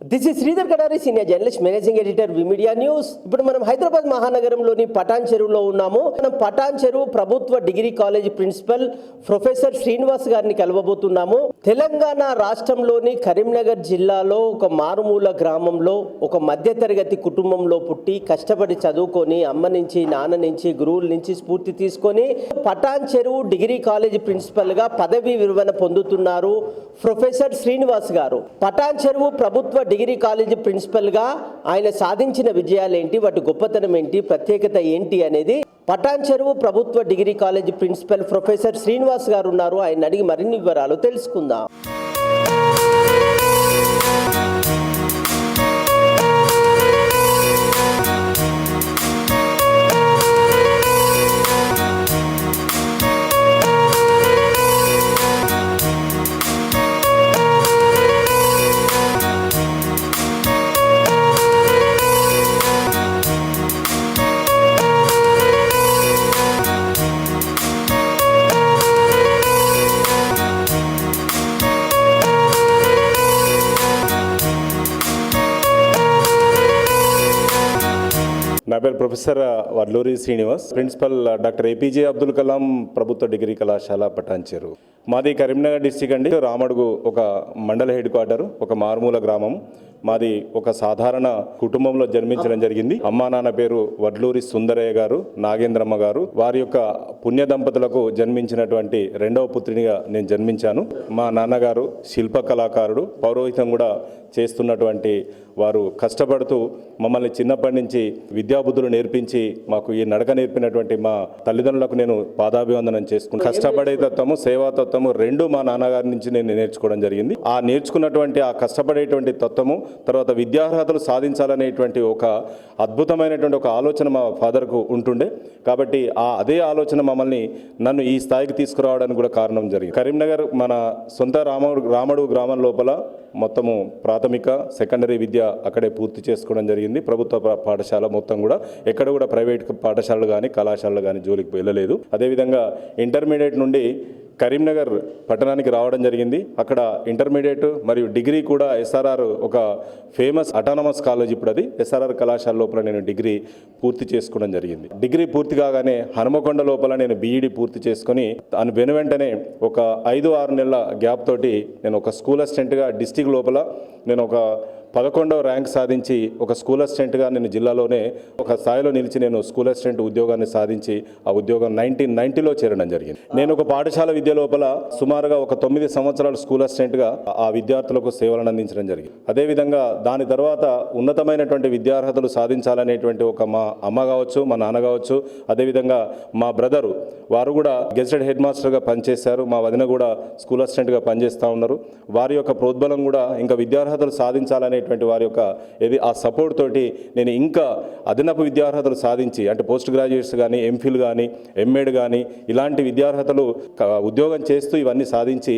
This is Sridhar Kadari senior journalist managing editor V media news ఇప్పుడు మనం హైదరాబాద్ మహానగరంలోని పటాన్ చెరువులో ఉన్నాము. మనం పటాన్ చెరువు ప్రభుత్వ degree college principal professor Srinivas గారిని కలవబోతున్నాము. తెలంగాణ రాష్ట్రంలోని కరీంనగర్ జిల్లాలో ఒక మారుమూల గ్రామంలో ఒక మధ్యతరగతి కుటుంబంలో పుట్టి కష్టపడి చదువుకొని అమ్మ నుంచి నాన్న నుంచి గురువుల నుంచి స్ఫూర్తి తీసుకొని పటాన్ చెరువు డిగ్రీ కాలేజ్ ప్రిన్సిపల్గా పదవీ విలువన విరమణ పొందుతున్నారు ప్రొఫెసర్ శ్రీనివాస్ గారు. పటాన్ చెరువు ప్రభుత్వ డిగ్రీ కాలేజ్ ప్రిన్సిపల్గా ఆయన సాధించిన విజయాలు ఏంటి వాటి గొప్పతనం ఏంటి? ప్రత్యేకత ఏంటి? అనేది పటాన్ చెరువు ప్రభుత్వ degree college principal professor Srinivas గారు ఉన్నారు. ఆయన అడిగి మరిన్ని వివరాలు తెలుసుకుందాం. నా పేరు professor Vadluri Srinivas. Principal doctor APJ Abdul Kalam ప్రభుత్వ డిగ్రీ కళాశాల పటాన్చేరు. మాది కరీంనగర్ డిస్టిక్ అండి. రామడుగు ఒక మండల హెడ్ క్వార్టర్ ఒక మారుమూల గ్రామం. మాది ఒక సాధారణ కుటుంబంలో జన్మించడం జరిగింది. అమ్మా నాన్న పేరు వడ్లూరి సుందరయ్య గారు నాగేంద్రమ్మ గారు. వారి యొక్క పుణ్య దంపతులకు జన్మించినటువంటి రెండవ పుత్రినిగా నేను జన్మించాను. మా నాన్నగారు శిల్ప కళాకారుడు పౌరోహితం కూడా చేస్తున్నటువంటి వారు కష్టపడుతూ మమ్మల్ని చిన్నప్పటి నుంచి విద్యాబుద్ధులు నేర్పించి మాకు ఈ నడక నేర్పినటువంటి మా తల్లిదండ్రులకు నేను పాదాభివందనం చేసుకుని కష్టపడే తత్వము సేవా తత్వము రెండు మా నాన్నగారి నుంచి నేను నేర్చుకోవడం జరిగింది. ఆ నేర్చుకున్నటువంటి ఆ కష్టపడేటువంటి తత్వము తర్వాత విద్యార్హతలు సాధించాలనేటువంటి ఒక అద్భుతమైనటువంటి ఒక ఆలోచన మా ఫాదర్కు ఉంటుండే. కాబట్టి ఆ అదే ఆలోచన మమ్మల్ని నన్ను ఈ స్థాయికి తీసుకురావడానికి కూడా కారణం జరిగింది. కరీంనగర్ మన సొంత రామడు రామడు గ్రామం లోపల మొత్తము ప్రాథమిక సెకండరీ విద్య అక్కడే పూర్తి చేసుకోవడం జరిగింది. ప్రభుత్వ పాఠశాల మొత్తం కూడా ఎక్కడ కూడా ప్రైవేట్ పాఠశాలలు కానీ కళాశాలలు కానీ జోలికి వెళ్ళలేదు. అదేవిధంగా ఇంటర్మీడియట్ నుండి కరీంనగర్ పట్టణానికి రావడం జరిగింది. అక్కడ ఇంటర్మీడియట్ మరియు డిగ్రీ కూడా ఎస్ఆర్ఆర్ ఒక ఫేమస్ అటానమస్ కాలేజ్ ఇప్పుడు అది. ఎస్ఆర్ఆర్ కళాశాల లోపల నేను డిగ్రీ పూర్తి చేసుకోవడం జరిగింది. డిగ్రీ పూర్తి కాగానే హనుమకొండ లోపల నేను బీఈడి పూర్తి చేసుకొని దాని వెను వెంటనే ఒక ఐదు ఆరు నెలల గ్యాప్ తోటి నేను ఒక స్కూల్ అసిస్టెంట్గా డిస్టిక్ డిస్టిక్ లోపల నేను ఒక పదకొండవ ర్యాంక్ సాధించి ఒక స్కూల్ అసిస్టెంట్గా నేను జిల్లాలోనే ఒక స్థాయిలో నిలిచి నేను స్కూల్ అసిస్టెంట్ ఉద్యోగాన్ని సాధించి ఆ ఉద్యోగం నైన్టీన్ నైన్టీలో చేరడం జరిగింది. నేను ఒక పాఠశాల విద్య లోపల సుమారుగా ఒక తొమ్మిది సంవత్సరాలు స్కూల్ అసిస్టెంట్గా ఆ విద్యార్థులకు సేవలను అందించడం జరిగింది. అదేవిధంగా దాని తర్వాత ఉన్నతమైనటువంటి విద్యార్హతలు సాధించాలనేటువంటి ఒక మా అమ్మ కావచ్చు మా నాన్న కావచ్చు అదేవిధంగా మా బ్రదరు వారు కూడా గెస్టెడ్ హెడ్ మాస్టర్గా పనిచేశారు. మా వదిన కూడా స్కూల్ అసిస్టెంట్గా పనిచేస్తూ ఉన్నారు. వారి యొక్క ప్రోద్బలం కూడా ఇంకా విద్యార్హతలు అనేటువంటి వారి యొక్క ఏది ఆ సపోర్ట్ తోటి నేను ఇంకా అదనపు విద్యార్హతలు సాధించి అంటే పోస్ట్ గ్రాడ్యుయేట్స్ కానీ ఎంఫిల్ కానీ ఎంఏడ్ కానీ ఇలాంటి విద్యార్హతలు ఉద్యోగం చేస్తూ ఇవన్నీ సాధించి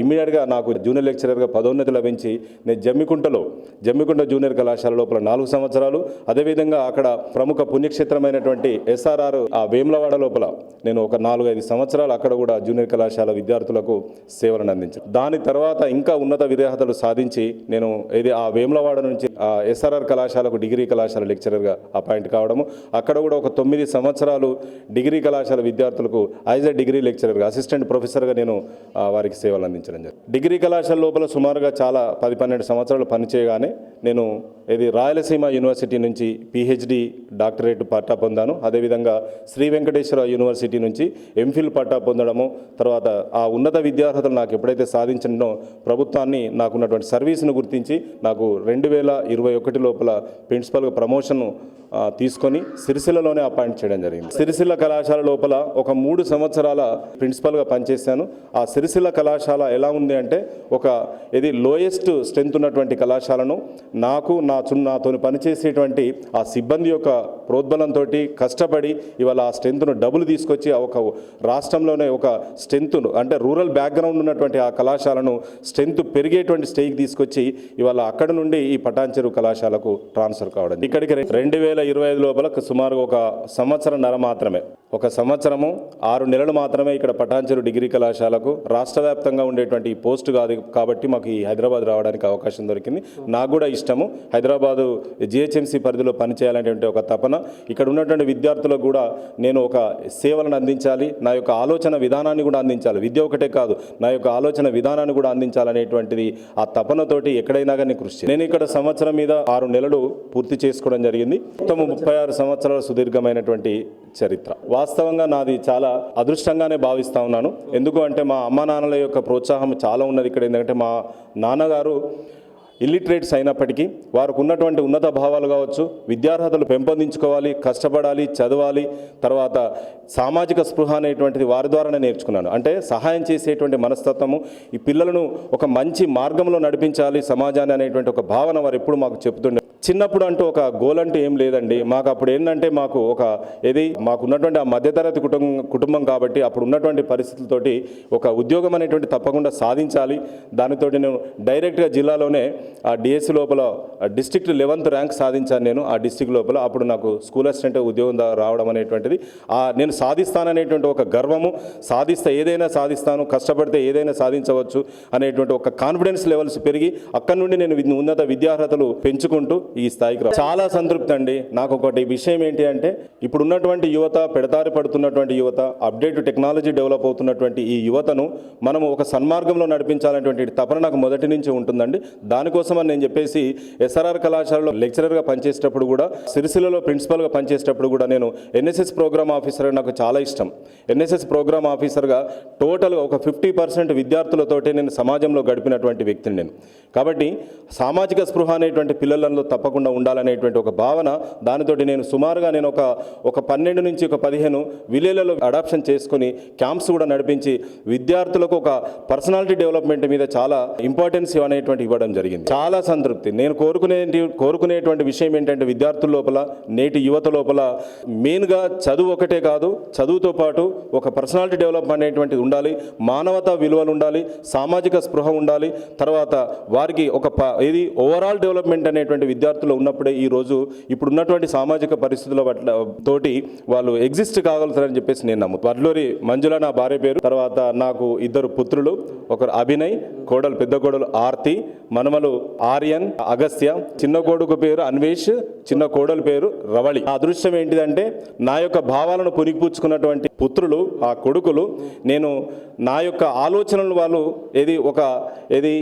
ఇమ్మీడియట్గా నాకు జూనియర్ లెక్చరర్గా పదోన్నతి లభించి నేను జమ్మికుంటలో జమ్మికుంట జూనియర్ కళాశాల లోపల నాలుగు సంవత్సరాలు. అదేవిధంగా అక్కడ ప్రముఖ పుణ్యక్షేత్రమైనటువంటి ఎస్ఆర్ఆర్ ఆ వేములవాడ లోపల నేను ఒక నాలుగైదు సంవత్సరాలు అక్కడ కూడా జూనియర్ కళాశాల విద్యార్థులకు సేవలను అందించాను. దాని తర్వాత ఇంకా ఉన్నత విద్యార్హతలు సాధించి నేను ఇది ఆ వేములవాడ నుంచి ఎస్ఆర్ఆర్ కళాశాలకు డిగ్రీ కళాశాల లెక్చరర్గా అపాయింట్ కావడము. అక్కడ కూడా ఒక తొమ్మిది సంవత్సరాలు డిగ్రీ కళాశాల విద్యార్థులకు యాజ్ ఎ డిగ్రీ లెక్చరర్గా అసిస్టెంట్ ప్రొఫెసర్గా నేను వారికి సేవలు అందించడం జరిగింది. డిగ్రీ కళాశాల లోపల సుమారుగా చాలా పది పన్నెండు సంవత్సరాలు పనిచేయగానే నేను ఇది రాయలసీమ యూనివర్సిటీ నుంచి పిహెచ్డి డాక్టరేట్ పట్టా పొందాను. అదేవిధంగా శ్రీ వెంకటేశ్వర యూనివర్సిటీ నుంచి ఎంఫిల్ పట్టా పొందడము తర్వాత ఆ ఉన్నత విద్యార్హతలు నాకు ఎప్పుడైతే సాధించడో ప్రభుత్వాన్ని నాకున్నటువంటి సర్వీస్ను గుర్తించి నాకు రెండు వేల ఇరవై ఒకటి లోపల ప్రిన్సిపల్గా ప్రమోషన్ తీసుకొని సిరిసిల్లలోనే అపాయింట్ చేయడం జరిగింది. సిరిసిల్ల కళాశాల లోపల ఒక మూడు సంవత్సరాల ప్రిన్సిపల్గా పనిచేశాను. ఆ సిరిసిల్ల కళాశాల ఎలా ఉంది అంటే ఒక ఇది లోయెస్ట్ స్ట్రెంత్ ఉన్నటువంటి కళాశాలను నాకు నా చు నాతో పనిచేసేటువంటి ఆ సిబ్బంది యొక్క ప్రోద్బలంతో కష్టపడి ఇవాళ ఆ స్ట్రెంత్ను డబ్బులు తీసుకొచ్చి ఒక రాష్ట్రంలోనే ఒక స్ట్రెంత్ను అంటే రూరల్ బ్యాక్గ్రౌండ్ ఉన్నటువంటి ఆ కళాశాలను స్ట్రెంత్ పెరిగేటువంటి స్టేజ్కి తీసుకొచ్చి ఇవాళ అక్కడ నుండి ఈ పటాన్చెరు కళాశాలకు ట్రాన్స్ఫర్ కావడం. ఇక్కడికి రెండు వేల వేల ఇరవై ఐదు లోపల సుమారుగా ఒక సంవత్సరంన్నర మాత్రమే. ఒక సంవత్సరము ఆరు నెలలు మాత్రమే ఇక్కడ పటాన్చెరు డిగ్రీ కళాశాలకు రాష్ట్ర వ్యాప్తంగా ఉండేటువంటి పోస్టు పోస్ట్ కాదు కాబట్టి మాకు ఈ హైదరాబాద్ రావడానికి అవకాశం దొరికింది. నాకు కూడా ఇష్టము. హైదరాబాదు జిహెచ్ఎంసీ పరిధిలో పనిచేయాలనేటువంటి ఒక తపన. ఇక్కడ ఉన్నటువంటి విద్యార్థులకు కూడా నేను ఒక సేవలను అందించాలి. నా యొక్క ఆలోచన విధానాన్ని కూడా అందించాలి. విద్య ఒకటే కాదు నా యొక్క ఆలోచన విధానాన్ని కూడా అందించాలనేటువంటిది ఆ తపనతోటి ఎక్కడైనా కానీ కృషి నేను ఇక్కడ సంవత్సరం మీద ఆరు నెలలు పూర్తి చేసుకోవడం జరిగింది. మొత్తం ముప్పై ఆరు సంవత్సరాల సుదీర్ఘమైనటువంటి చరిత్ర. వాస్తవంగా నాది చాలా అదృష్టంగానే భావిస్తా ఉన్నాను. ఎందుకు అంటే మా అమ్మ నాన్నల యొక్క ప్రోత్సాహం చాలా ఉన్నది ఇక్కడ. ఎందుకంటే మా నాన్నగారు ఇల్లిటరేట్స్ అయినప్పటికీ వారికి ఉన్నటువంటి ఉన్నత భావాలు కావచ్చు విద్యార్హతలు పెంపొందించుకోవాలి కష్టపడాలి చదవాలి తర్వాత సామాజిక స్పృహ అనేటువంటిది వారి ద్వారానే నేర్చుకున్నాను. అంటే సహాయం చేసేటువంటి మనస్తత్వము ఈ పిల్లలను ఒక మంచి మార్గంలో నడిపించాలి సమాజాన్ని అనేటువంటి ఒక భావన వారు ఎప్పుడు మాకు చెప్తుండే చిన్నప్పుడు అంటూ ఒక గోల్ అంటూ ఏం లేదండి. మాకు అప్పుడు ఏంటంటే మాకు ఒక ఏది మాకు ఉన్నటువంటి ఆ మధ్యతరగతి కుటుంబం కుటుంబం కాబట్టి అప్పుడు ఉన్నటువంటి పరిస్థితులతోటి ఒక ఉద్యోగం అనేటువంటి తప్పకుండా సాధించాలి. దానితోటి నేను డైరెక్ట్గా జిల్లాలోనే ఆ డిఎస్సి లోపల డిస్టిక్ట్ లెవెన్త్ ర్యాంక్ సాధించాను నేను. ఆ డిస్ట్రిక్ట్ లోపల అప్పుడు నాకు స్కూల్ అసిస్టెంట్ ఉద్యోగం రావడం అనేటువంటిది. ఆ నేను సాధిస్తాననేటువంటి ఒక గర్వము సాధిస్తే ఏదైనా సాధిస్తాను కష్టపడితే ఏదైనా సాధించవచ్చు అనేటువంటి ఒక కాన్ఫిడెన్స్ లెవెల్స్ పెరిగి అక్కడి నుండి నేను ఉన్నత విద్యార్హతలు పెంచుకుంటూ ఈ స్థాయికి చాలా సంతృప్తి అండి. నాకు ఒకటి విషయం ఏంటి అంటే ఇప్పుడు ఉన్నటువంటి యువత పెడతారి పడుతున్నటువంటి యువత అప్డేట్ టెక్నాలజీ డెవలప్ అవుతున్నటువంటి ఈ యువతను మనం ఒక సన్మార్గంలో నడిపించాలనేటువంటి తపన నాకు మొదటి నుంచి ఉంటుందండి. దానికోసం అని నేను చెప్పేసి ఎస్ఆర్ఆర్ కళాశాలలో లెక్చరర్గా పనిచేసేటప్పుడు కూడా సిరిసిల్లలో ప్రిన్సిపల్గా పనిచేసేటప్పుడు కూడా నేను ఎన్ఎస్ఎస్ ప్రోగ్రామ్ ఆఫీసర్ నాకు చాలా ఇష్టం. ఎన్ఎస్ఎస్ ప్రోగ్రామ్ ఆఫీసర్గా టోటల్ ఒక ఫిఫ్టీ పర్సెంట్ విద్యార్థులతోటే నేను సమాజంలో గడిపినటువంటి వ్యక్తిని నేను. కాబట్టి సామాజిక స్పృహ అనేటువంటి పిల్లలలో తప్పకుండా ఉండాలనేటువంటి ఒక భావన దానితోటి నేను సుమారుగా నేను ఒక ఒక పన్నెండు నుంచి ఒక పదిహేను విలేజ్లలో అడాప్షన్ చేసుకుని క్యాంప్స్ కూడా నడిపించి విద్యార్థులకు ఒక పర్సనాలిటీ డెవలప్మెంట్ మీద చాలా ఇంపార్టెన్స్ అనేటువంటి ఇవ్వడం జరిగింది. చాలా సంతృప్తి. నేను కోరుకునే కోరుకునేటువంటి విషయం ఏంటంటే విద్యార్థుల లోపల నేటి యువత లోపల మెయిన్గా చదువు ఒకటే కాదు చదువుతో పాటు ఒక పర్సనాలిటీ డెవలప్మెంట్ అనేటువంటిది ఉండాలి మానవతా విలువలు ఉండాలి సామాజిక స్పృహ ఉండాలి తర్వాత వారికి ఒక ప- ఇది ఓవరాల్ డెవలప్మెంట్ అనేటువంటి విద్యార్థులు ఉన్నప్పుడే ఈ రోజు ఇప్పుడు ఉన్నటువంటి సామాజిక పరిస్థితుల పట్ల తోటి వాళ్ళు ఎగ్జిస్ట్ కాగలుగుతారని చెప్పేసి నేను నమ్ము వడ్లూరి మంజుల నా భార్య పేరు తర్వాత నాకు ఇద్దరు పుత్రులు ఒకరు అభినయ్ కోడలు పెద్ద కోడలు ఆర్తి మనమలు ఆర్యన్ అగస్త్య చిన్న కొడుకు పేరు అన్వేష్ చిన్న కోడలు పేరు రవళి. నా అదృష్టం ఏంటిదంటే నా యొక్క భావాలను పునిగిపుచ్చుకున్నటువంటి పుత్రులు ఆ కొడుకులు నేను నా యొక్క ఆలోచనలు వాళ్ళు ఏది ఒక ఏది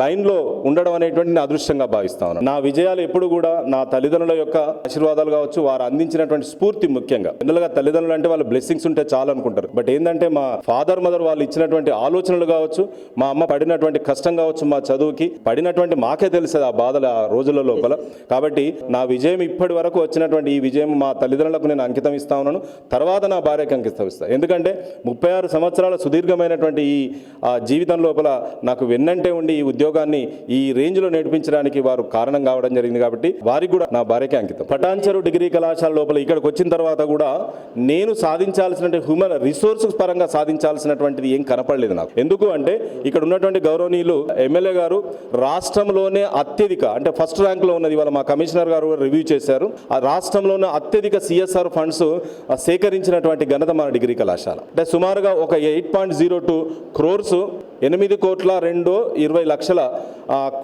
లైన్లో ఉండడం అనేటువంటి నేను అదృష్టంగా భావిస్తాను నా విజయాలు ఎప్పుడు కూడా నా తల్లిదండ్రుల యొక్క ఆశీర్వాదాలు కావచ్చు వారు అందించినటువంటి స్ఫూర్తి ముఖ్యంగా. జనరల్గా తల్లిదండ్రులు అంటే వాళ్ళు బ్లెస్సింగ్స్ ఉంటే చాలు అనుకుంటారు. బట్ ఏంటంటే మా ఫాదర్ మదర్ వాళ్ళు ఇచ్చినటువంటి ఆలోచనలు కావచ్చు మా అమ్మ పడినటువంటి కష్టం కావచ్చు మా చదువుకి పడినటువంటి మాకే తెలుస్తుంది ఆ బాధలు ఆ రోజుల లోపల. కాబట్టి నా విజయం ఇప్పటి వరకు వచ్చినటువంటి ఈ విజయం మా తల్లిదండ్రులకు నేను అంకితం ఇస్తా ఉన్నాను. తర్వాత నా భార్యకి అంకితం ఇస్తాను ఎందుకంటే ముప్పై ఆరు సంవత్సరాల సుదీర్ఘ సుదీర్ఘమైనటువంటి ఈ జీవితం లోపల నాకు వెన్నంటే ఉండి ఈ ఉద్యోగాన్ని ఈ రేంజ్లో నేర్పించడానికి వారు కారణం కావడం జరిగింది కాబట్టి వారికి కూడా నా భార్యకి అంకితం. పటాన్చెరు డిగ్రీ కళాశాల లోపల ఇక్కడికి వచ్చిన తర్వాత కూడా నేను సాధించాల్సిన హ్యూమన్ రిసోర్సెస్ పరంగా సాధించాల్సినటువంటిది ఏం కనపడలేదు నాకు. ఎందుకు అంటే ఇక్కడ ఉన్నటువంటి గౌరవనీయులు ఎమ్మెల్యే గారు రాష్ట్రంలోనే అత్యధిక అంటే ఫస్ట్ ర్యాంక్లో ఉన్నది ఇవాళ మా కమిషనర్ గారు కూడా రివ్యూ చేశారు. ఆ రాష్ట్రంలోనే అత్యధిక సిఎస్ఆర్ ఫండ్స్ సేకరించినటువంటి ఘనత మన డిగ్రీ కళాశాల. అంటే సుమారుగా ఒక eight point zero two crores ఎనిమిది కోట్ల రెండు ఇరవై లక్షల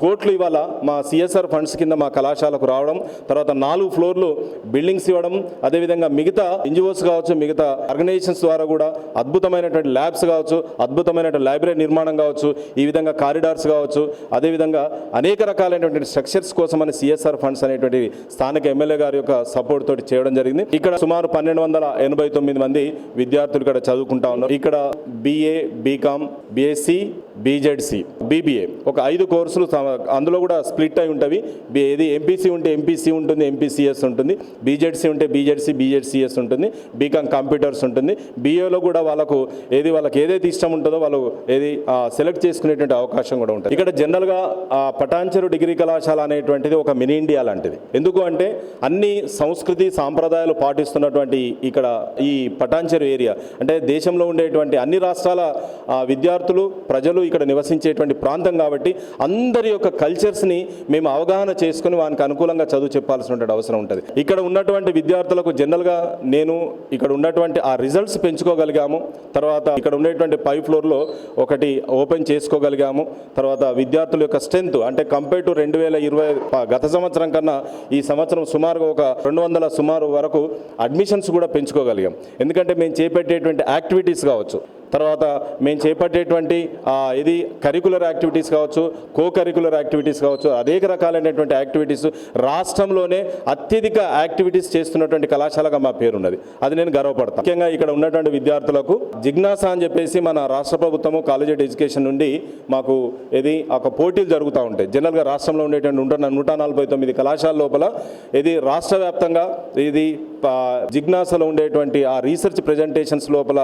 కోట్లు ఇవాళ మా సిఎస్ఆర్ ఫండ్స్ కింద మా కళాశాలకు రావడం తర్వాత నాలుగు ఫ్లోర్లు బిల్డింగ్స్ ఇవ్వడం అదేవిధంగా మిగతా ఎన్జిఓస్ కావచ్చు మిగతా ఆర్గనైజేషన్స్ ద్వారా కూడా అద్భుతమైనటువంటి ల్యాబ్స్ కావచ్చు అద్భుతమైనటువంటి లైబ్రరీ నిర్మాణం కావచ్చు ఈ విధంగా కారిడార్స్ కావచ్చు అదేవిధంగా అనేక రకాలైనటువంటి స్ట్రక్చర్స్ కోసం అని సిఎస్ఆర్ ఫండ్స్ అనేటువంటి స్థానిక ఎమ్మెల్యే గారి యొక్క సపోర్ట్ తోటి చేయడం జరిగింది. ఇక్కడ సుమారు పన్నెండు వందల ఎనభై తొమ్మిది మంది విద్యార్థులు ఇక్కడ చదువుకుంటా ఉన్నారు. ఇక్కడ BA BCom BSc BZC BBA ఒక ఐదు కోర్సులు అందులో కూడా స్ప్లిట్ అయి ఉంటవి. బి- ఏది ఎంపీసీ ఉంటే ఎంపీసీ ఉంటుంది ఎంపీసీఎస్ ఉంటుంది. బీజెడ్సీ ఉంటే బీజెడ్సీ బీజెడ్సీఎస్ ఉంటుంది. బీకామ్ కంప్యూటర్స్ ఉంటుంది. బీఏలో కూడా వాళ్ళకు ఏది వాళ్ళకి ఏదైతే ఇష్టం ఉంటుందో వాళ్ళు ఏది సెలెక్ట్ చేసుకునేటువంటి అవకాశం కూడా ఉంటుంది. ఇక్కడ జనరల్గా ఆ, డిగ్రీ కళాశాల అనేటువంటిది ఒక మినీ ఇండియా లాంటిది. ఎందుకు అంటే అన్ని సంస్కృతి సాంప్రదాయాలు పాటిస్తున్నటువంటి ఇక్కడ ఈ పటాంచరు ఏరియా. అంటే దేశంలో ఉండేటువంటి అన్ని రాష్ట్రాల విద్యార్థులు ప్రజలు ఇక్కడ నివసించేటువంటి ప్రాంతం కాబట్టి అందరి యొక్క కల్చర్స్ని మేము అవగాహన చేసుకుని వానికి అనుకూలంగా చదువు చెప్పాల్సినటువంటి అవసరం ఉంటుంది. ఇక్కడ ఉన్నటువంటి విద్యార్థులకు జనరల్గా నేను ఇక్కడ ఉన్నటువంటి ఆ రిజల్ట్స్ పెంచుకోగలిగాము. తర్వాత ఇక్కడ ఉండేటువంటి పై ఫ్లోర్లో ఒకటి ఓపెన్ చేసుకోగలిగాము. తర్వాత విద్యార్థుల యొక్క స్ట్రెంత్ అంటే కంపేర్ టు రెండు వేల ఇరవై గత సంవత్సరం కన్నా ఈ సంవత్సరం సుమారుగా ఒక రెండు వందల సుమారు వరకు అడ్మిషన్స్ కూడా పెంచుకోగలిగాం. ఎందుకంటే మేము చేపట్టేటువంటి యాక్టివిటీస్ కావచ్చు. తర్వాత మేము చేపట్టేటువంటి ఇది కరికులర్ యాక్టివిటీస్ కావచ్చు కో కరికులర్ యాక్టివిటీస్ కావచ్చు అనేక రకాలైనటువంటి యాక్టివిటీస్ రాష్ట్రంలోనే అత్యధిక యాక్టివిటీస్ చేస్తున్నటువంటి కళాశాలగా మా పేరున్నది. అది నేను గర్వపడతాను ముఖ్యంగా ఇక్కడ ఉన్నటువంటి విద్యార్థులకు జిజ్ఞాస అని చెప్పేసి మన రాష్ట్ర ప్రభుత్వము కాలేజ్ ఆఫ్ ఎడ్యుకేషన్ నుండి మాకు ఇది ఒక పోటీలు జరుగుతూ ఉంటాయి. జనరల్గా రాష్ట్రంలో ఉండేటువంటి నూట నూట నలభై తొమ్మిది కళాశాల లోపల ఇది రాష్ట్ర వ్యాప్తంగా ఇది జిజ్ఞాసలో ఉండేటువంటి ఆ రీసెర్చ్ ప్రజెంటేషన్స్ లోపల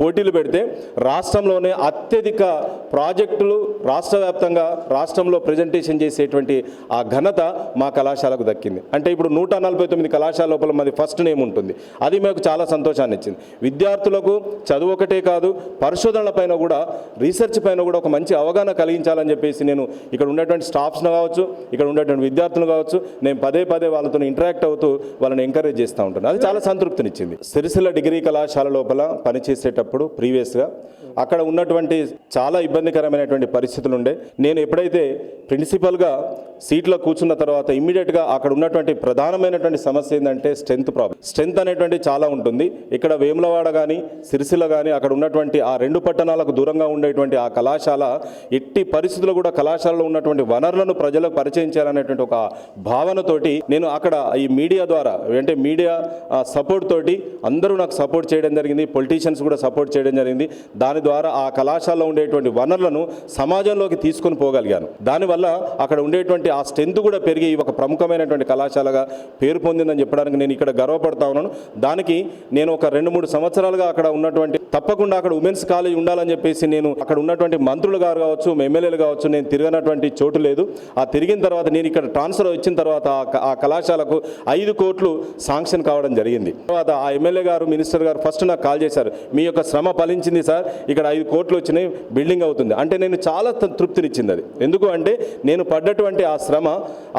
పోటీలు పెడితే రాష్ట్రంలోనే అత్యధిక ప్రాజెక్టులు రాష్ట్ర వ్యాప్తంగా రాష్ట్రంలో ప్రజెంటేషన్ చేసేటువంటి ఆ ఘనత మా కళాశాలకు దక్కింది. అంటే ఇప్పుడు నూట నలభై తొమ్మిది కళాశాల లోపల మాది ఫస్ట్ నేమ్ ఉంటుంది. అది మాకు చాలా సంతోషాన్ని ఇచ్చింది. విద్యార్థులకు చదువు ఒకటే కాదు పరిశోధనల పైన కూడా రీసెర్చ్ పైన కూడా ఒక మంచి అవగాహన కలిగించాలని చెప్పేసి నేను ఇక్కడ ఉన్నటువంటి స్టాఫ్స్ను కావచ్చు ఇక్కడ ఉన్నటువంటి విద్యార్థులు కావచ్చు నేను పదే పదే వాళ్ళతో ఇంటరాక్ట్ అవుతూ వాళ్ళని ఎంకరేజ్ చేస్తూ ఉంటాను అది చాలా సంతృప్తినిచ్చింది. సిరిసిల్ల డిగ్రీ కళాశాల లోపల పనిచేసేటప్పుడు ప్రీ ప్రీవియస్గా. అక్కడ ఉన్నటువంటి చాలా ఇబ్బందికరమైనటువంటి పరిస్థితులు ఉండే నేను ఎప్పుడైతే ప్రిన్సిపల్గా సీట్లో కూర్చున్న తర్వాత ఇమ్మీడియట్గా అక్కడ ఉన్నటువంటి ప్రధానమైనటువంటి సమస్య ఏంటంటే స్ట్రెంత్ ప్రాబ్లం స్ట్రెంత్ అనేటువంటి చాలా ఉంటుంది. ఇక్కడ వేములవాడ కానీ సిరిసిల్ల కానీ అక్కడ ఉన్నటువంటి ఆ రెండు పట్టణాలకు దూరంగా ఉండేటువంటి ఆ కళాశాల ఎట్టి పరిస్థితుల్లో కూడా కళాశాలలో ఉన్నటువంటి వనరులను ప్రజలకు పరిచయం చేయాలనేటువంటి ఒక భావనతోటి నేను అక్కడ ఈ మీడియా ద్వారా అంటే మీడియా సపోర్ట్ తోటి అందరూ నాకు సపోర్ట్ చేయడం జరిగింది. పొలిటీషియన్స్ కూడా సపోర్ట్ చేయడం జరిగింది. దాని ద్వారా ఆ కళాశాలలో ఉండేటువంటి వనరులను సమాజంలోకి తీసుకొని పోగలిగాను. దానివల్ల అక్కడ ఉండేటువంటి ఆ స్ట్రెంత్ కూడా పెరిగి ఒక ప్రముఖమైనటువంటి కళాశాలగా పేరు పొందిందని చెప్పడానికి నేను ఇక్కడ గర్వపడతా ఉన్నాను. దానికి నేను ఒక రెండు మూడు సంవత్సరాలుగా అక్కడ ఉన్నటువంటి తప్పకుండా అక్కడ ఉమెన్స్ కాలేజ్ ఉండాలని చెప్పేసి నేను అక్కడ ఉన్నటువంటి మంత్రులు గారు కావచ్చు ఎమ్మెల్యేలు కావచ్చు నేను తిరగనటువంటి చోటు లేదు. ఆ తిరిగిన తర్వాత నేను ఇక్కడ ట్రాన్స్ఫర్ వచ్చిన తర్వాత ఆ ఆ కళాశాలకు ఐదు కోట్లు శాంక్షన్ కావడం జరిగింది. తర్వాత ఆ ఎమ్మెల్యే గారు మినిస్టర్ గారు ఫస్ట్ నాకు కాల్ చేశారు. మీ యొక్క శ్రమ ఫలించింది సార్. ఇక్కడ ఐదు కోట్లు వచ్చినాయి బిల్డింగ్ అవుతుంది. అంటే నేను చాలా తృప్తినిచ్చింది అది. ఎందుకు అంటే నేను పడ్డటువంటి ఆ శ్రమ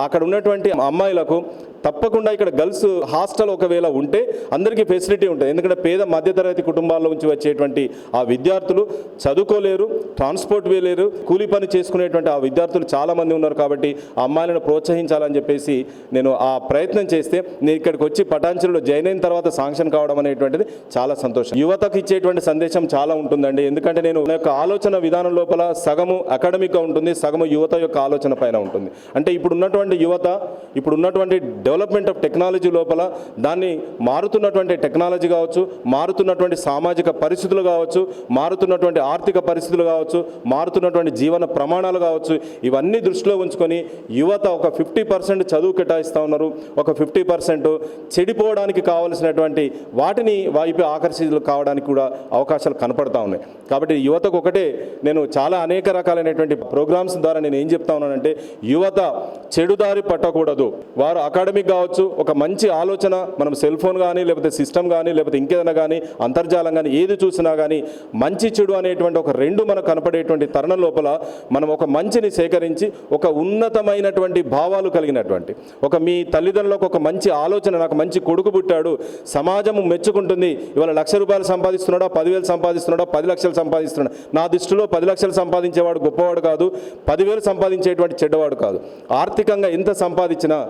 అక్కడ ఉన్నటువంటి అమ్మాయిలకు తప్పకుండా ఇక్కడ గర్ల్స్ హాస్టల్ ఒకవేళ ఉంటే అందరికీ ఫెసిలిటీ ఉంటుంది. ఎందుకంటే పేద మధ్యతరగతి కుటుంబాల నుంచి వచ్చేటువంటి ఆ విద్యార్థులు చదువుకోలేరు ట్రాన్స్పోర్ట్ వేయలేరు కూలీ పని చేసుకునేటువంటి ఆ విద్యార్థులు చాలామంది ఉన్నారు కాబట్టి ఆ అమ్మాయిలను ప్రోత్సహించాలని చెప్పేసి నేను ఆ ప్రయత్నం చేస్తే నేను ఇక్కడికి వచ్చి పటాన్చెరులో జాయిన్ అయిన తర్వాత శాంక్షన్ కావడం అనేటువంటిది చాలా సంతోషం. యువతకు ఇచ్చేటువంటి సందేశం చాలా ఉంటుందండి. ఎందుకంటే నేను నా యొక్క ఆలోచన విధానం లోపల సగము అకాడమిక్గా ఉంటుంది సగము యువత యొక్క ఆలోచన పైన ఉంటుంది. అంటే ఇప్పుడు ఉన్నటువంటి యువత ఇప్పుడు ఉన్నటువంటి డెవలప్మెంట్ ఆఫ్ టెక్నాలజీ లోపల దాన్ని మారుతున్నటువంటి టెక్నాలజీ కావచ్చు మారుతున్నటువంటి సామాజిక పరిస్థితులు కావచ్చు మారుతున్నటువంటి ఆర్థిక పరిస్థితులు కావచ్చు మారుతున్నటువంటి జీవన ప్రమాణాలు కావచ్చు ఇవన్నీ దృష్టిలో ఉంచుకొని యువత ఒక ఫిఫ్టీ పర్సెంట్ చదువు కేటాయిస్తూ ఉన్నారు. ఒక ఫిఫ్టీ పర్సెంట్ చెడిపోవడానికి కావలసినటువంటి వాటిని వైపు ఆకర్షితులు కావడానికి కూడా అవకాశాలు కనపడతా ఉన్నాయి. కాబట్టి యువతకు ఒకటే నేను చాలా అనేక రకాలైనటువంటి ప్రోగ్రామ్స్ ద్వారా నేను ఏం చెప్తా ఉన్నానంటే యువత చెడుదారి పట్టకూడదు. వారు అకాడమిక్ కావచ్చు ఒక మంచి ఆలోచన మనం సెల్ ఫోన్ కానీ లేకపోతే సిస్టమ్ కానీ లేకపోతే ఇంకేదైనా కానీ అంతర్జాలం కానీ ఏది చూసినా కానీ మంచి చెడు అనేటువంటి ఒక రెండు మనకు కనపడేటువంటి తరుణం లోపల మనం ఒక మంచిని సేకరించి ఒక ఉన్నతమైనటువంటి భావాలు కలిగినటువంటి ఒక మీ తల్లిదండ్రులకు ఒక మంచి ఆలోచన నాకు మంచి కొడుకు పుట్టాడు సమాజం మెచ్చుకుంటుంది ఇవాళ లక్ష రూపాయలు సంపాదిస్తున్నాడా పదివేలు సంపాదిస్తున్నాడా పది లక్షలు సంపాదిస్తున్నాడు? నా దృష్టిలో పది లక్షలు సంపాదించేవాడు గొప్పవాడు కాదు పదివేలు సంపాదించేటువంటి చెడ్డవాడు కాదు. ఆర్థికంగా ఎంత సంపాదించినా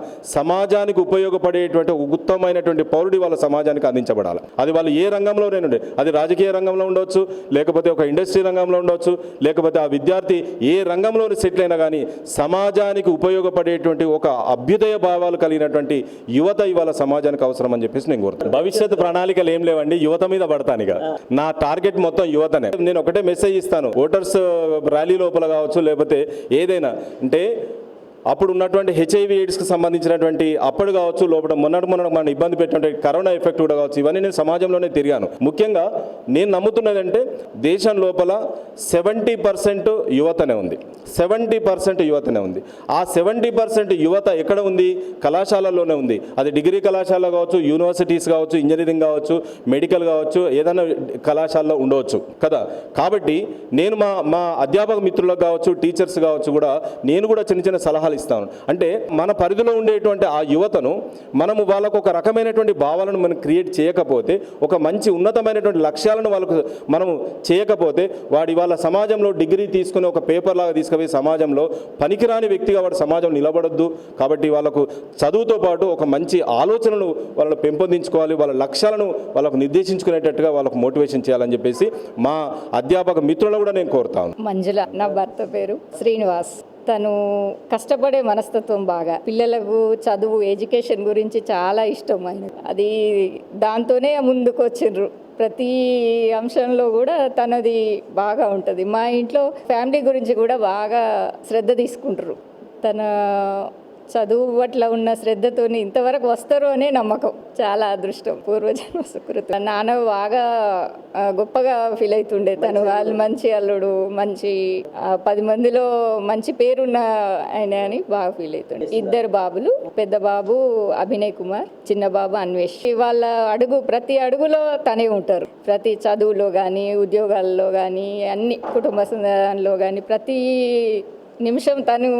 సమాజానికి ఉపయోగపడేటువంటి ఒక ఉత్తమమైనటువంటి పౌరుడి వాళ్ళ సమాజానికి అందించబడాలి. అది వాళ్ళు ఏ రంగంలో ఉండే అది రాజకీయ రంగంలో ఉండొచ్చు లేకపోతే ఒక ఇండస్ట్రీ రంగంలో ఉండొచ్చు లేకపోతే ఆ విద్యార్థి ఏ రంగంలో సెటిల్ అయినా కానీ సమాజానికి ఉపయోగపడేటువంటి ఒక అభ్యుదయ భావాలు కలిగినటువంటి యువత ఇవాళ సమాజానికి అవసరం అని చెప్పేసి నేను కోరుతాను భవిష్యత్ ప్రణాళికలు ఏం లేవండి యువత మీద పడతాను ఇక. నా టార్గెట్ మొత్తం యువతనే. నేను ఒకటే మెసేజ్ ఇస్తాను. ఓటర్స్ ర్యాలీ లోపల కావచ్చు లేకపోతే ఏదైనా. అంటే అప్పుడు ఉన్నటువంటి హెచ్ఐవి ఎయిడ్స్కి సంబంధించినటువంటి అప్పుడు కావచ్చు లోపల మొన్నటి మొన్న మనం ఇబ్బంది పెట్టినటువంటి కరోనా ఎఫెక్ట్ కూడా కావచ్చు ఇవన్నీ నేను సమాజంలోనే తిరిగాను. ముఖ్యంగా నేను నమ్ముతున్నదంటే దేశం లోపల సెవెంటీ పర్సెంట్ యువతనే ఉంది. సెవెంటీ పర్సెంట్ యువతనే ఉంది. ఆ సెవెంటీ పర్సెంట్ యువత ఎక్కడ ఉంది? కళాశాలలోనే ఉంది. అది డిగ్రీ కళాశాల కావచ్చు యూనివర్సిటీస్ కావచ్చు ఇంజనీరింగ్ కావచ్చు మెడికల్ కావచ్చు ఏదైనా కళాశాలలో ఉండవచ్చు కదా? కాబట్టి నేను మా మా అధ్యాపక మిత్రులకు కావచ్చు టీచర్స్ కావచ్చు కూడా నేను కూడా చిన్న చిన్న సలహాలు ఇస్తాను. అంటే మన పరిధిలో ఉండేటువంటి ఆ యువతను మనము వాళ్ళకు ఒక రకమైనటువంటి భావాలను మనం క్రియేట్ చేయకపోతే ఒక మంచి ఉన్నతమైనటువంటి లక్ష్యాలను వాళ్ళకు మనము చేయకపోతే వాడి వాళ్ళ సమాజంలో డిగ్రీ తీసుకుని ఒక పేపర్ లాగా తీసుకుపోయి సమాజంలో పనికిరాని వ్యక్తిగా వాడు సమాజం నిలబడొద్దు. కాబట్టి వాళ్ళకు చదువుతో పాటు ఒక మంచి ఆలోచనను వాళ్ళని పెంపొందించుకోవాలి. వాళ్ళ లక్ష్యాలను వాళ్ళకు నిర్దేశించుకునేటట్టుగా వాళ్ళకు మోటివేషన్ చేయాలని చెప్పేసి మా అధ్యాపక మిత్రులను కూడా నేను కోరుతాను మంజుల నా భర్త పేరు శ్రీనివాస్. తను కష్టపడే మనస్తత్వం బాగా. పిల్లలకు చదువు ఎడ్యుకేషన్ గురించి చాలా ఇష్టం ఆయన అది దాంతోనే ముందుకు వచ్చిండ్రు ప్రతి అంశంలో కూడా తనది బాగా ఉంటుంది. మా ఇంట్లో ఫ్యామిలీ గురించి కూడా బాగా శ్రద్ధ తీసుకుంటారు. తన చదువు పట్ల ఉన్న శ్రద్ధతోని ఇంతవరకు వస్తారు అనే నమ్మకం. చాలా అదృష్టం. పూర్వజన్మ సుకృతం. నాన్న బాగా గొప్పగా ఫీల్ అవుతుండే తను వాళ్ళు మంచి అల్లుడు మంచి పది మందిలో మంచి పేరున్న ఆయన అని బాగా ఫీల్ అవుతుండే ఇద్దరు బాబులు పెద్ద బాబు అభినయ్ కుమార్ చిన్న బాబు అన్వేష్. వాళ్ళ అడుగు ప్రతి అడుగులో తనే ఉంటారు. ప్రతి చదువులో కానీ ఉద్యోగాల్లో కానీ అన్ని కుటుంబ సంబంధాల్లో కానీ ప్రతి నిమిషం తను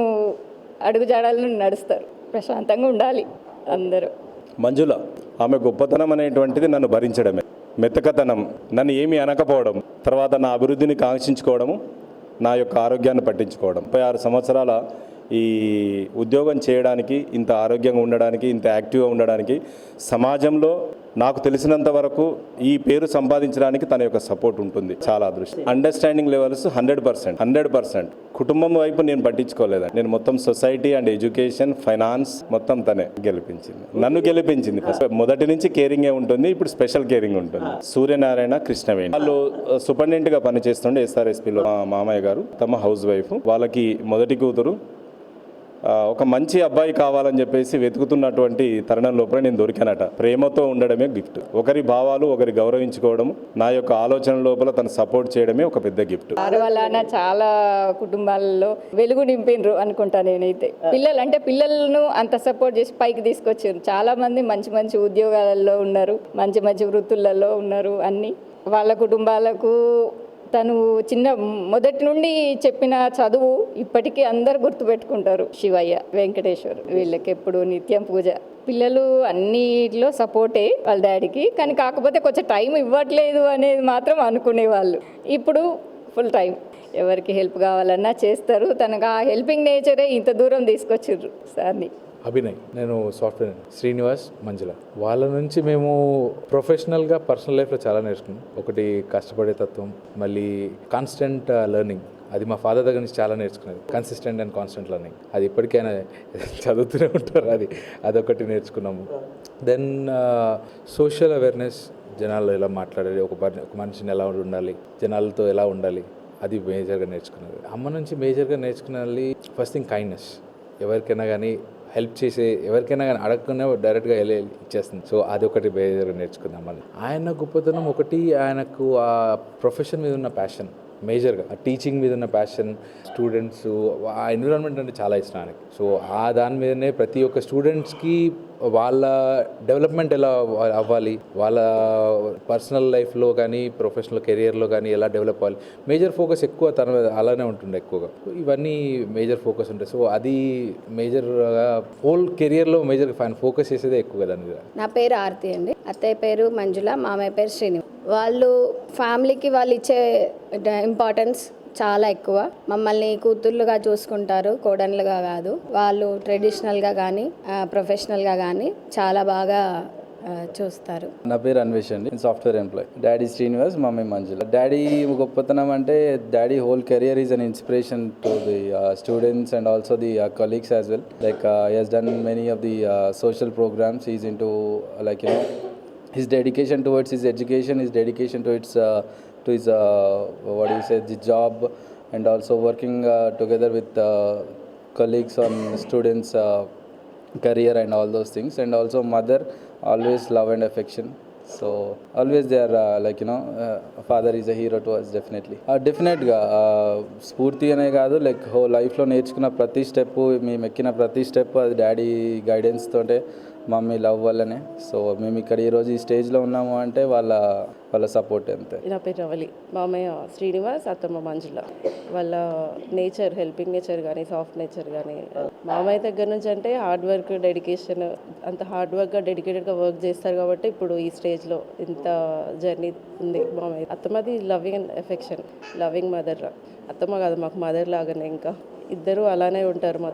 అడుగుజాడలను నడుస్తారు. ప్రశాంతంగా ఉండాలి అందరూ. మంజుల ఆమె గొప్పతనం అనేటువంటిది నన్ను భరించడమే. మెత్తకతనం నన్ను ఏమీ అనకపోవడం తర్వాత నా అభివృద్ధిని కాంక్షించుకోవడము నా యొక్క ఆరోగ్యాన్ని పట్టించుకోవడం. ముప్పై ఆరు సంవత్సరాల ఈ ఉద్యోగం చేయడానికి ఇంత ఆరోగ్యంగా ఉండడానికి ఇంత యాక్టివ్గా ఉండడానికి సమాజంలో నాకు తెలిసినంత వరకు ఈ పేరు సంపాదించడానికి తన యొక్క సపోర్ట్ ఉంటుంది. చాలా అదృష్టం. Understanding levels hundred percent hundred percent కుటుంబం వైపు నేను పట్టించుకోలేదు నేను మొత్తం సొసైటీ అండ్ ఎడ్యుకేషన్ ఫైనాన్స్ మొత్తం తనే గెలిపించింది. నన్ను గెలిపించింది మొదటి నుంచి కేరింగే ఉంటుంది ఇప్పుడు స్పెషల్ కేరింగ్ ఉంటుంది. సూర్యనారాయణ కృష్ణవేణి. వాళ్ళు సూపరింటెండెంట్గా పనిచేస్తుండే ఎస్ఆర్ఎస్పీలో మా మామయ్య గారు తమ హౌస్ వైఫ్ వాళ్ళకి మొదటి కూతురు ఒక మంచి అబ్బాయి కావాలని చెప్పేసి వెతుకుతున్నటువంటి తరుణం లోపల నేను దొరికానట. ప్రేమతో ఉండడమే గిఫ్ట్. ఒకరి భావాలు ఒకరి గౌరవించుకోవడం నా యొక్క ఆలోచన లోపల తను సపోర్ట్ చేయడమే ఒక పెద్ద గిఫ్ట్. వలన చాలా కుటుంబాలలో వెలుగు నింపిండ్రు అనుకుంటా నేనైతే. పిల్లలు అంటే పిల్లలను అంత సపోర్ట్ చేసి పైకి తీసుకొచ్చారు. చాలా మంది మంచి మంచి ఉద్యోగాలలో ఉన్నారు మంచి మంచి వృత్తులలో ఉన్నారు అన్ని. వాళ్ళ కుటుంబాలకు తను చిన్న మొదటి నుండి చెప్పిన చదువు ఇప్పటికీ అందరు గుర్తుపెట్టుకుంటారు. శివయ్య వెంకటేశ్వర్ వీళ్ళకి ఎప్పుడు నిత్యం పూజ. పిల్లలు అన్నిట్లో సపోర్టే వాళ్ళ డాడీకి. కానీ కాకపోతే కొంచెం టైం ఇవ్వట్లేదు అనేది మాత్రం అనుకునేవాళ్ళు. ఇప్పుడు ఫుల్ టైం. ఎవరికి హెల్ప్ కావాలన్నా చేస్తారు. తనకు ఆ హెల్పింగ్ నేచరే ఇంత దూరం తీసుకొచ్చిండ్రు సార్ని. అభినయ్ నేను సాఫ్ట్వేర్ శ్రీనివాస్ మంజుల. వాళ్ళ నుంచి మేము ప్రొఫెషనల్గా పర్సనల్ లైఫ్లో చాలా నేర్చుకున్నాం. ఒకటి కష్టపడే తత్వం మళ్ళీ కాన్స్టెంట్ లెర్నింగ్ uh, అది మా ఫాదర్ దగ్గర నుంచి చాలా నేర్చుకున్నది. కన్సిస్టెంట్ అండ్ కాన్స్టెంట్ లెర్నింగ్ అది ఇప్పటికైనా చదువుతూనే ఉంటారు. అది అదొకటి నేర్చుకున్నాము. దెన్ సోషల్ అవేర్నెస్ జనాల్లో ఎలా మాట్లాడాలి ఒక ఒక మనిషిని ఎలా ఉండాలి జనాలతో ఎలా ఉండాలి అది మేజర్గా నేర్చుకున్నది. అమ్మ నుంచి మేజర్గా నేర్చుకున్నది ఫస్ట్ థింగ్ కైండ్నెస్ ఎవరికైనా కానీ హెల్ప్ చేసే ఎవరికైనా కానీ అడగకుండా డైరెక్ట్గా వెళ్ళి ఇచ్చేస్తుంది. సో అది ఒకటి మేజర్గా నేర్చుకున్నాం మళ్ళీ ఆయన గొప్పతనం ఒకటి ఆయనకు ఆ ప్రొఫెషన్ మీద ఉన్న ప్యాషన్. మేజర్గా ఆ టీచింగ్ మీద ఉన్న ప్యాషన్ స్టూడెంట్స్ ఆ ఎన్విరాన్మెంట్ అంటే చాలా ఇష్టం ఆయనకి. సో ఆ దాని మీదనే ప్రతి ఒక్క స్టూడెంట్స్కి వాళ్ళ డెవలప్మెంట్ ఎలా అవ్వాలి వాళ్ళ పర్సనల్ లైఫ్లో కానీ ప్రొఫెషనల్ కెరియర్లో కానీ ఎలా డెవలప్ అవ్వాలి. మేజర్ ఫోకస్ ఎక్కువ తన మీద అలానే ఉంటుండే ఎక్కువగా. ఇవన్నీ మేజర్ ఫోకస్ ఉంటాయి. సో అది మేజర్గా హోల్ కెరియర్లో మేజర్ ఫైన్ ఫోకస్ చేసేదే ఎక్కువ దాని మీద. నా పేరు ఆర్తి అండి. అత్తయ్య పేరు మంజుల మామయ్య పేరు శ్రీనివాస్. వాళ్ళు ఫ్యామిలీకి వాళ్ళు ఇచ్చే ఇంపార్టెన్స్ చాలా ఎక్కువ. మమ్మల్ని కూతుర్లుగా చూసుకుంటారు కోడన్లుగా కాదు. వాళ్ళు ట్రెడిషనల్గా కానీ ప్రొఫెషనల్గా కానీ చాలా బాగా చూస్తారు. నా పేరు అన్వేష్ అండి. Software employee daddy Srinivas mummy Manjula. Daddy గొప్పతనం అంటే daddy whole career is an inspiration to the students and also the colleagues as well like he's done many of the social programs is in to like you his dedication towards his education, his dedication to its uh, to his uh, what do you say the job, and also working uh, together with uh, colleagues on students uh, career and all those things and also mother always love and affection so always they are uh, like you know uh, father is a hero to us definitely uh, డెఫినెట్గా స్ఫూర్తి అనే కాదు like హో లైఫ్లో నేర్చుకున్న ప్రతి step మేము ఎక్కిన ప్రతి స్టెప్ అది డాడీ గైడెన్స్ తోటే మమ్మీ లవ్ వల్లనే. సో మేము ఇక్కడ ఈరోజు ఈ స్టేజ్లో ఉన్నాము అంటే వాళ్ళ వాళ్ళ సపోర్ట్ అంతే. నా పేరు రవలి. మామయ్య శ్రీనివాస్ అత్తమ్మ మంజుల. వాళ్ళ నేచర్ హెల్పింగ్ నేచర్ కానీ సాఫ్ట్ నేచర్ కానీ మామయ్య దగ్గర నుంచి అంటే హార్డ్ వర్క్ డెడికేషన్ అంత హార్డ్ వర్క్గా డెడికేటెడ్గా వర్క్ చేస్తారు కాబట్టి ఇప్పుడు ఈ స్టేజ్లో ఇంత జర్నీ ఉంది మామయ్య. అత్తమ్మది loving and affection loving mother అత్తమ్మ కాదు మాకు మదర్ లాగానే ఇంకా. ఇద్దరు అలానే ఉంటారు మా